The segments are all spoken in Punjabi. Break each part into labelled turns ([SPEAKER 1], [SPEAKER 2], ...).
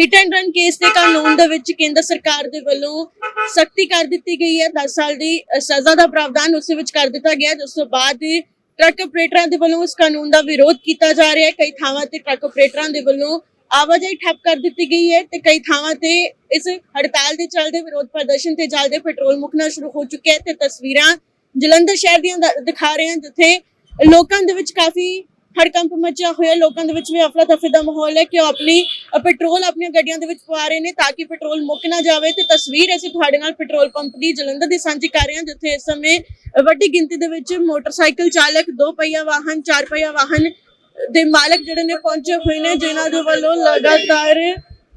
[SPEAKER 1] ਹਿੱਟ ਐਂਡ ਰਨ ਕੇਸ ਦੇ ਕਾਨੂੰਨ ਦੇ ਵਿੱਚ ਕੇਂਦਰ ਸਰਕਾਰ ਦੇ ਵੱਲੋਂ ਸਖਤੀ ਕਰ ਦਿੱਤੀ ਗਈ ਹੈ। 10 ਸਾਲ ਦੀ ਸਜ਼ਾ ਦਾ ਪ੍ਰਾਵਧਾਨ ਉਸ ਵਿੱਚ ਕਰ ਦਿੱਤਾ ਗਿਆ। ਜਿਸ ਤੋਂ ਬਾਅਦ ਟਰੱਕ ਆਪਰੇਟਰਾਂ ਦੇ ਵੱਲੋਂ ਇਸ ਕਾਨੂੰਨ ਦਾ ਵਿਰੋਧ ਕੀਤਾ ਜਾ ਰਿਹਾ ਹੈ। ਕਈ ਥਾਵਾਂ ਤੇ ਟਰੱਕ ਆਪਰੇਟਰਾਂ ਦੇ ਵੱਲੋਂ ਆਵਾਜਾਈ ਠੱਪ ਕਰ ਦਿੱਤੀ ਗਈ ਹੈ ਤੇ ਕਈ ਥਾਵਾਂ ਤੇ ਇਸ ਹੜਤਾਲ ਦੇ ਚੱਲਦੇ ਵਿਰੋਧ ਪ੍ਰਦਰਸ਼ਨ ਤੇ ਚੱਲਦੇ ਪੈਟਰੋਲ ਮੁਕਣਾ ਸ਼ੁਰੂ ਹੋ ਚੁੱਕਿਆ ਹੈ ਤੇ ਤਸਵੀਰਾਂ ਜਲੰਧਰ ਸ਼ਹਿਰ ਦੀਆਂ ਦਿਖਾ ਰਹੇ ਹਾਂ, ਜਿੱਥੇ ਲੋਕਾਂ ਦੇ ਵਿੱਚ ਕਾਫੀ ਹੜਕੰਪ ਮਚਿਆ ਹੋਇਆ, ਲੋਕਾਂ ਦੇ ਵਿੱਚ ਵੀ ਅਫਰਾ ਤਫਰੀ ਦਾ ਮਾਹੌਲ ਹੈ ਕਿ ਉਹ ਆਪਣੀ ਪੈਟਰੋਲ ਆਪਣੀਆਂ ਗੱਡੀਆਂ ਦੇ ਵਿੱਚ ਪਵਾ ਰਹੇ ਨੇ ਤਾਂ ਕਿ ਪੈਟਰੋਲ ਮੁੱਕ ਨਾ ਜਾਵੇ। ਤੇ ਤਸਵੀਰ ਅਸੀਂ ਤੁਹਾਡੇ ਨਾਲ ਪੈਟਰੋਲ ਪੰਪ ਦੀ ਜਲੰਧਰ ਦੀ ਸਾਂਝੀ ਕਰ ਰਹੇ ਹਾਂ, ਜਿੱਥੇ ਇਸ ਸਮੇਂ ਵੱਡੀ ਗਿਣਤੀ ਦੇ ਵਿੱਚ ਮੋਟਰਸਾਈਕਲ ਚਾਲਕ, ਦੋ ਪਹੀਆ ਵਾਹਨ, ਚਾਰ ਪਹੀਆ ਵਾਹਨ ਦੇ ਮਾਲਕ ਜਿਹੜੇ ਨੇ ਪਹੁੰਚੇ ਹੋਏ ਨੇ, ਜਿਨ੍ਹਾਂ ਦੇ ਵੱਲੋਂ ਲਗਾਤਾਰ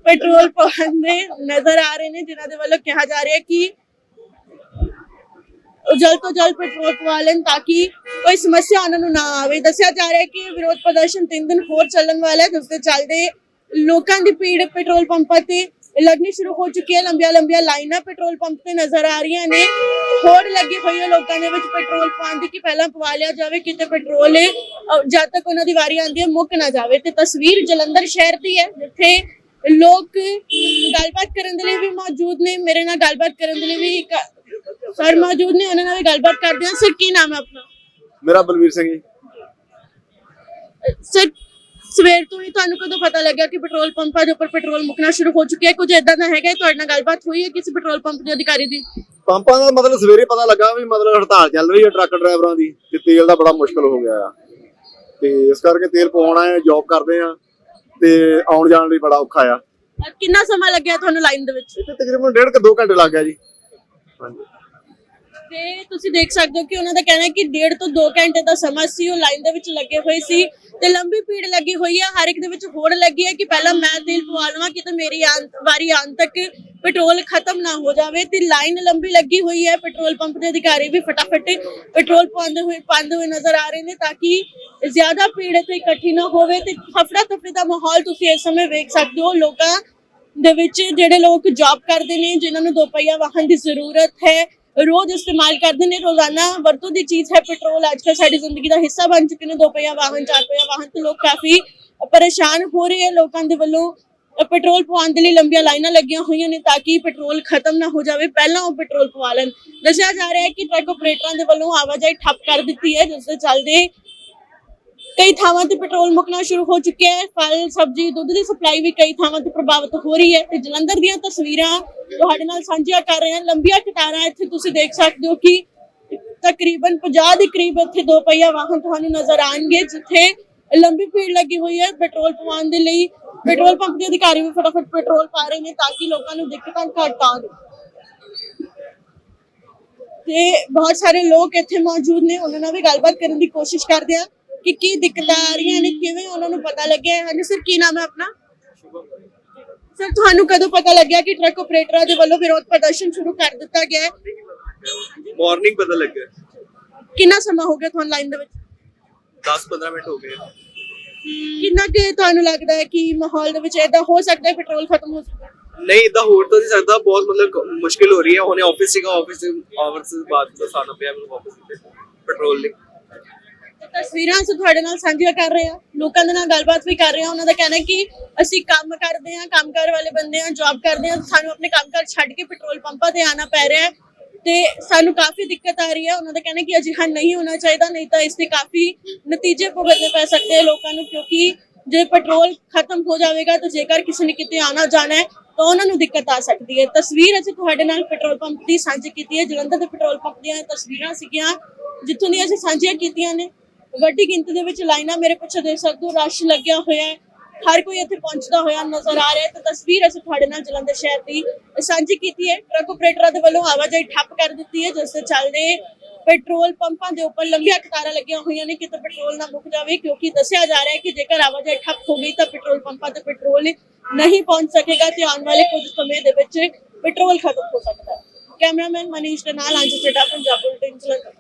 [SPEAKER 1] ਪੈਟਰੋਲ ਪਵਾਉਂਦੇ ਨਜ਼ਰ ਆ ਰਹੇ ਨੇ, ਜਿਨ੍ਹਾਂ ਦੇ ਵੱਲੋਂ ਕਿਹਾ ਜਾ ਰਿਹਾ ਹੈ ਕਿ ਜਲਦ ਤੋਂ ਜਲਦ ਪੈਟਰੋਲ ਪਵਾ ਲੈਣ ਤਾਂ ਕਿ ਕੋਈ ਸਮੱਸਿਆ ਉਹਨਾਂ ਨੂੰ ਨਾ ਆਵੇ। ਦੱਸਿਆ ਜਾ ਰਿਹਾ ਹੈ ਕਿ ਵਿਰੋਧ ਪ੍ਰਦਰਸ਼ਨ 3 ਦਿਨ ਹੋਰ ਚੱਲਣ ਵਾਲਾ ਹੈ, ਜਿਸ ਦੇ ਚੱਲਦੇ ਲੋਕਾਂ ਦੀ ਭੀੜ ਪੈਟਰੋਲ ਪੰਪਾਂ ਤੇ ਲੱਗਣੀ ਸ਼ੁਰੂ ਹੋ ਚੁੱਕੀ ਹੈ। ਲੰਬੀਆਂ ਲੰਬੀਆਂ ਲਾਈਨਾਂ ਪੈਟਰੋਲ ਪੰਪ ਤੇ ਨਜ਼ਰ ਆ ਰਹੀਆਂ ਨੇ। ਹੋੜ ਲੱਗੀ ਹੋਈ ਹੈ ਲੋਕਾਂ ਦੇ ਵਿੱਚ ਪੈਟਰੋਲ ਪਾਉਣ ਦੀ ਕਿ ਪਹਿਲਾਂ ਪਵਾ ਲਿਆ ਜਾਵੇ, ਕਿਤੇ ਪੈਟਰੋਲ ਜਦ ਤੱਕ ਉਹਨਾਂ ਦੀ ਵਾਰੀ ਆਉਂਦੀ ਹੈ, ਮੁੱਕ ਨਾ ਜਾਵੇ। ਤੇ ਤਸਵੀਰ ਜਲੰਧਰ ਸ਼ਹਿਰ ਦੀ ਹੈ, ਜਿੱਥੇ ਲੋਕ ਗੱਲਬਾਤ ਕਰਨ ਦੇ ਲਈ ਵੀ ਮੌਜੂਦ ਨੇ। ਮੇਰੇ ਨਾਲ ਗੱਲਬਾਤ ਕਰਨ ਦੇ ਲਈ ਵੀ ਸਰ ਮੌਜੂਦ ਨੇ ਉਹਨਾਂ ਨਾਲ ਵੀ ਗੱਲਬਾਤ ਕਰਦੇ ਹਾਂ ਸਰ ਕੀ ਨਾਮ ਹੈ ਆਪਣਾ?
[SPEAKER 2] ਮੇਰਾ ਬਲਵੀਰ ਸਿੰਘ ਜੀ।
[SPEAKER 1] ਸਰ ਸਵੇਰ ਤੋਂ ਹੀ ਤੁਹਾਨੂੰ ਕਦੋਂ ਪਤਾ ਲੱਗਿਆ ਕਿ ਪੈਟਰੋਲ ਪੰਪਾਂ ਦੇ ਉੱਪਰ ਪੈਟਰੋਲ ਮੁੱਕਣਾ ਸ਼ੁਰੂ ਹੋ ਚੁੱਕਿਆ ਹੈ? ਕੁਝ ਇਦਾਂ ਦਾ ਹੈਗਾ ਤੁਹਾਡੇ ਨਾਲ ਗੱਲਬਾਤ ਹੋਈ ਹੈ ਕਿਸੇ ਪੈਟਰੋਲ ਪੰਪ ਦੇ ਅਧਿਕਾਰੀ ਦੀ?
[SPEAKER 2] ਪੰਪਾਂ ਦਾ ਮਤਲਬ ਸਵੇਰੇ ਪਤਾ ਲੱਗਾ ਵੀ ਮਤਲਬ ਹੜਤਾਲ ਚੱਲ ਰਹੀ ਹੈ ਟਰੱਕ ਡਰਾਈਵਰਾਂ ਦੀ ਤੇ ਤੇਲ ਦਾ ਬੜਾ ਮੁਸ਼ਕਲ ਹੋ ਗਿਆ ਆ। ਤੇ ਇਸ ਕਰਕੇ ਤੇਲ ਪਵਾਉਣਾ ਹੈ ਜੌਬ ਕਰਦੇ ਆ ਤੇ ਆਉਣ ਜਾਣ ਲਈ ਬੜਾ ਔਖਾ ਆ।
[SPEAKER 1] ਕਿੰਨਾ ਸਮਾਂ ਲੱਗਿਆ ਤੁਹਾਨੂੰ ਲਾਈਨ ਦੇ ਵਿੱਚ?
[SPEAKER 2] ਇੱਥੇ ਤਕਰੀਬਨ ਡੇਢ ਕੁ 2 ਘੰਟੇ ਲੱਗ ਗਿਆ ਜੀ। ਹਾਂਜੀ।
[SPEAKER 1] ਤੇ ਤੁਸੀਂ ਦੇਖ ਸਕਦੇ ਹੋ ਕਿ ਉਹਨਾਂ ਦਾ ਕਹਿਣਾ ਹੈ ਕਿ ਡੇਢ ਤੋਂ 2 ਘੰਟੇ ਦਾ ਸਮਾਂ ਸੀ, ਉਹ ਲਾਈਨ ਦੇ ਵਿੱਚ ਲੱਗੇ ਹੋਏ ਸੀ ਤੇ ਲੰਬੀ ਭੀੜ ਲੱਗੀ ਹੋਈ ਹੈ। ਹਰ ਇੱਕ ਦੇ ਵਿੱਚ ਹੋੜ ਲੱਗੀ ਹੈ ਕਿ ਪਹਿਲਾਂ ਮੈਂ ਤੇਲ ਪਵਾ ਲਵਾਂ ਕਿ ਮੇਰੀ ਆਉਣ- ਵਾਰੀ ਆਉਣ ਤੱਕ ਪੈਟਰੋਲ ਖਤਮ ਨਾ ਹੋ ਜਾਵੇ ਤੇ ਲਾਈਨ ਲੰਬੀ ਲੱਗੀ ਹੋਈ ਹੈ। ਪੈਟਰੋਲ ਪੰਪ ਦੇ ਅਧਿਕਾਰੀ ਵੀ ਫਟਾਫਟ ਪੈਟਰੋਲ ਪਾਉਂਦੇ ਹੋਏ ਪਾਉਂਦੇ ਹੋਏ ਨਜ਼ਰ ਆ ਰਹੇ ਨੇ ਤਾਂ ਕਿ ਜ਼ਿਆਦਾ ਭੀੜ ਇੱਥੇ ਇਕੱਠੀ ਨਾ ਹੋਵੇ ਤੇ ਹਫੜਾ ਤਫੜੀ ਦਾ ਮਾਹੌਲ ਤੁਸੀਂ ਇਸ ਸਮੇਂ ਵੇਖ ਸਕਦੇ ਹੋ। ਲੋਕਾਂ ਦੇ ਵਿੱਚ ਜਿਹੜੇ ਲੋਕ ਜੌਬ ਕਰਦੇ ਨੇ, ਜਿਨ੍ਹਾਂ ਨੂੰ ਦੋ ਪਹੀਆ ਵਾਹਨ ਦੀ ਜ਼ਰੂਰਤ ਹੈ ਰੋਜ਼ ਇਸਤੇਮਾਲ ਕਰਦੇ ਨੇ, ਰੋਜ਼ਾਨਾ ਵਰਤੋਂ ਦੀ ਚੀਜ਼ ਹੈ ਪੈਟਰੋਲ। ਅੱਜ ਕੱਲ੍ਹ ਸਾਡੀ ਜ਼ਿੰਦਗੀ ਦਾ ਹਿੱਸਾ ਬਣ ਚੁੱਕੇ ਨੇ, ਦੋ ਪਹੀਆ ਵਾਹਨ, ਚਾਰ ਪਹੀਆ ਵਾਹਨ ਤੇ ਲੋਕ ਕਾਫੀ ਪਰੇਸ਼ਾਨ ਹੋ ਰਹੇ ਹੈ ਲੋਕਾਂ ਦੇ ਵੱਲੋਂ। ਪੈਟਰੋਲ ਪਵਾਉਣ ਦੇ ਲਈ ਲੰਬੀਆਂ ਲਾਈਨਾਂ ਲੱਗੀਆਂ ਹੋਈਆਂ ਨੇ ਤਾਂ ਕਿ ਪੈਟਰੋਲ ਖਤਮ ਨਾ ਹੋ ਜਾਵੇ, ਪਹਿਲਾਂ ਉਹ ਪੈਟਰੋਲ ਪਵਾ ਲੈਣ। ਦੱਸਿਆ ਜਾ ਰਿਹਾ ਹੈ ਕਿ ਟਰੱਕ ਆਪਰੇਟਰਾਂ ਦੇ ਵੱਲੋਂ ਆਵਾਜਾਈ ਠੱਪ ਕਰ ਦਿੱਤੀ ਹੈ, ਜਿਸ ਦੇ ਚੱਲਦੇ ਕਈ ਥਾਵਾਂ ਤੇ ਪੈਟਰੋਲ ਮੁੱਕਣਾ ਸ਼ੁਰੂ ਹੋ ਚੁੱਕਿਆ ਹੈ, ਫਲ, ਸਬਜ਼ੀ, ਦੁੱਧ ਦੀ ਸਪਲਾਈ ਵੀ ਕਈ ਥਾਵਾਂ ਤੇ ਪ੍ਰਭਾਵਿਤ ਹੋ ਰਹੀ ਹੈ ਤੇ ਜਲੰਧਰ ਦੀਆਂ ਤਸਵੀਰਾਂ ਤੁਹਾਡੇ ਨਾਲ ਸਾਂਝੀਆਂ ਕਰ ਰਹੇ ਹਾਂ। ਲੰਬੀਆਂ ਕਤਾਰਾਂ ਇੱਥੇ ਤੁਸੀਂ ਦੇਖ ਸਕਦੇ ਹੋ ਕਿ ਤਕਰੀਬਨ 50 ਦੇ ਕਰੀਬ ਇੱਥੇ ਦੋ ਪਹੀਆ ਵਾਹਨ ਤੁਹਾਨੂੰ ਨਜ਼ਰ ਆਣਗੇ ਜਿੱਥੇ ਲੰਬੀ ਭੀੜ ਲੱਗੀ ਹੋਈ ਹੈ ਪੈਟਰੋਲ ਪਵਾਉਣ ਦੇ ਲਈ। ਪੈਟਰੋਲ ਪੰਪ ਦੇ ਅਧਿਕਾਰੀ ਵੀ ਫਟਾਫਟ ਪੈਟਰੋਲ ਪਾ ਰਹੇ ਨੇ ਤਾਂ ਕਿ ਲੋਕਾਂ ਨੂੰ ਦਿੱਕਤਾਂ ਘੱਟ ਆਉਣ। ਤੇ ਬਹੁਤ ਸਾਰੇ ਲੋਕ ਇੱਥੇ ਮੌਜੂਦ ਨੇ, ਉਹਨਾਂ ਨਾਲ ਵੀ ਗੱਲਬਾਤ ਕਰਨ ਦੀ ਕੋਸ਼ਿਸ਼ ਕਰਦੇ ਆ ਕਿ ਕੀ ਦਿੱਕਤਾਂ ਆ ਰਹੀਆਂ ਨੇ ਕਿਵੇਂ ਉਹਨਾਂ ਨੂੰ ਪਤਾ ਲੱਗਿਆ ਹਾਂਜੀ ਸਰ ਕੀ ਨਾਮ ਹੈ ਆਪਣਾ? ਸਰ ਤੁਹਾਨੂੰ ਕਦੋਂ ਪਤਾ ਲੱਗਿਆ ਕਿ ਟਰੱਕ ਆਪਰੇਟਰਾਂ ਦੇ ਵੱਲੋਂ ਵਿਰੋਧ ਪ੍ਰਦਰਸ਼ਨ ਸ਼ੁਰੂ ਕਰ ਦਿੱਤਾ ਗਿਆ ਹੈ?
[SPEAKER 3] ਮਾਰਨਿੰਗ ਪਤਾ ਲੱਗਿਆ।
[SPEAKER 1] ਕਿੰਨਾ ਸਮਾਂ ਹੋ ਗਿਆ ਤੁਹਾਨੂੰ ਲਾਈਨ ਦੇ ਵਿੱਚ?
[SPEAKER 3] 10-15 ਮਿੰਟ ਹੋ ਗਏ।
[SPEAKER 1] ਕਿੰਨਾ ਕਿ ਤੁਹਾਨੂੰ ਲੱਗਦਾ ਹੈ ਕਿ ਮਾਹੌਲ ਦੇ ਵਿੱਚ ਇਦਾਂ ਹੋ ਸਕਦਾ ਹੈ ਪੈਟਰੋਲ ਖਤਮ ਹੋ ਸਕਦਾ
[SPEAKER 3] ਨਹੀਂ ਇਦਾਂ ਹੋਰ ਤਾਂ ਨਹੀਂ ਸਕਦਾ। ਬਹੁਤ ਮਤਲਬ ਮੁਸ਼ਕਿਲ ਹੋ ਰਹੀ ਹੈ। ਹੁਣੇ ਆਫਿਸ ਸੀਗਾ ਆਫਿਸ ਆਵਰਸ ਬਾਅਦ ਤੋਂ ਸਾਨਾ ਪਿਆ ਮੈਨੂੰ ਵਾਪਸ ਪੈਟਰੋਲ ਲਈ
[SPEAKER 1] ਤਸਵੀਰਾਂ ਅਸੀਂ ਤੁਹਾਡੇ ਨਾਲ ਸਾਂਝੀਆਂ ਕਰ ਰਹੇ ਹਾਂ। ਲੋਕਾਂ ਦੇ ਨਾਲ ਗੱਲਬਾਤ ਵੀ ਕਰ ਰਹੇ ਹਾਂ। ਉਹਨਾਂ ਦਾ ਕਹਿਣਾ ਹੈ ਕਿ ਅਸੀਂ ਕੰਮ ਕਰਦੇ ਹਾਂ, ਕੰਮਕਾਰ ਵਾਲੇ ਬੰਦੇ ਹਾਂ ਜੌਬ ਕਰਦੇ ਹਾਂ। ਸਾਨੂੰ ਆਪਣੇ ਕੰਮਕਾਰ ਛੱਡ ਕੇ ਪੈਟਰੋਲ ਪੰਪਾਂ ਤੇ ਆਣਾ ਪੈ ਰਿਹਾ ਹੈ ਤੇ ਸਾਨੂੰ ਕਾਫੀ ਦਿੱਕਤ ਆ ਰਹੀ ਹੈ। ਉਹਨਾਂ ਦਾ ਕਹਿਣਾ ਕਿ ਅਜਿਹਾ ਨਹੀਂ ਹੋਣਾ ਚਾਹੀਦਾ, ਨਹੀਂ ਤਾਂ ਇਸ ਦੇ ਕਾਫੀ ਨਤੀਜੇ ਭੁਗਤਣੇ ਪੈ ਸਕਦੇ ਹਨ ਲੋਕਾਂ ਨੂੰ, ਕਿਉਂਕਿ ਜੇ ਪੈਟਰੋਲ ਖਤਮ ਹੋ ਜਾਵੇਗਾ ਤਾਂ ਜੇਕਰ ਕਿਸੇ ਨੇ ਕਿਤੇ ਆਣਾ ਜਾਣਾ ਹੈ ਤਾਂ ਉਹਨਾਂ ਨੂੰ ਦਿੱਕਤ ਆ ਸਕਦੀ ਹੈ। ਤਸਵੀਰ ਅਸੀਂ ਤੁਹਾਡੇ ਨਾਲ ਪੈਟਰੋਲ ਪੰਪ ਦੀ ਸਾਂਝੀ ਕੀਤੀ ਹੈ। ਜਲੰਧਰ ਦੇ ਪੈਟਰੋਲ ਪੰਪ ਦੀਆਂ ਤਸਵੀਰਾਂ ਸੀਗੀਆਂ, ਜਿੱਥੋਂ ਦੀਆਂ ਅਸੀਂ ਸਾਂਝੀਆਂ ਕੀਤੀਆਂ ਨੇ। ਵੱਡੀ ਗਿਣਤੀ ਦੇ ਵਿੱਚ ਲਾਈਨਾਂ ਮੇਰੇ ਪਿੱਛੇ ਦੇਖ ਸਕਦੇ ਹੋ, ਰਸ਼ ਲੱਗਿਆ ਹੋਇਆ ਹੈ। ਹਰ ਕੋਈ ਇੱਥੇ ਪਹੁੰਚਦਾ ਹੋਇਆ ਨਜ਼ਰ ਆ ਰਿਹਾ ਹੈ। ਤੇ ਤਸਵੀਰ ਅਸੀਂ ਤੁਹਾਡੇ ਨਾਲ ਜਲੰਧਰ ਸ਼ਹਿਰ ਦੀ ਸਾਂਝੀ ਕੀਤੀ ਹੈ। ਟਰੱਕ ਆਪਰੇਟਰਾਂ ਦੇ ਵੱਲੋਂ ਆਵਾਜਾਈ ਠੱਪ ਕਰ ਦਿੱਤੀ ਹੈ, ਜਿਸ ਦੇ ਚੱਲਦੇ ਪੈਟਰੋਲ ਪੰਪਾਂ ਦੇ ਉੱਪਰ ਲੰਬੀਆਂ ਕਤਾਰਾਂ ਲੱਗੀਆਂ ਹੋਈਆਂ ਨੇ ਕਿਤੇ ਪੈਟਰੋਲ ਨਾ ਮੁੱਕ ਜਾਵੇ, ਕਿਉਂਕਿ ਦੱਸਿਆ ਜਾ ਰਿਹਾ ਹੈ ਕਿ ਜੇਕਰ ਆਵਾਜਾਈ ਠੱਪ ਹੋ ਗਈ ਤਾਂ ਪੈਟਰੋਲ ਪੰਪਾਂ ਤੇ ਪੈਟਰੋਲ ਨਹੀਂ ਪਹੁੰਚ ਸਕੇਗਾ ਤੇ ਆਉਣ ਵਾਲੇ ਕੁਝ ਸਮੇਂ ਦੇ ਵਿੱਚ ਪੈਟਰੋਲ ਖਤਮ ਹੋ ਸਕਦਾ ਹੈ। ਕੈਮਰਾਮੈਨ ਮਨੀਸ਼ ਦੇ ਨਾਲ ਅੰਜੂ ਚੱਡਾ ਪੰਜਾਬ ਬੁਲਟਨ, ਜਲੰਧਰ।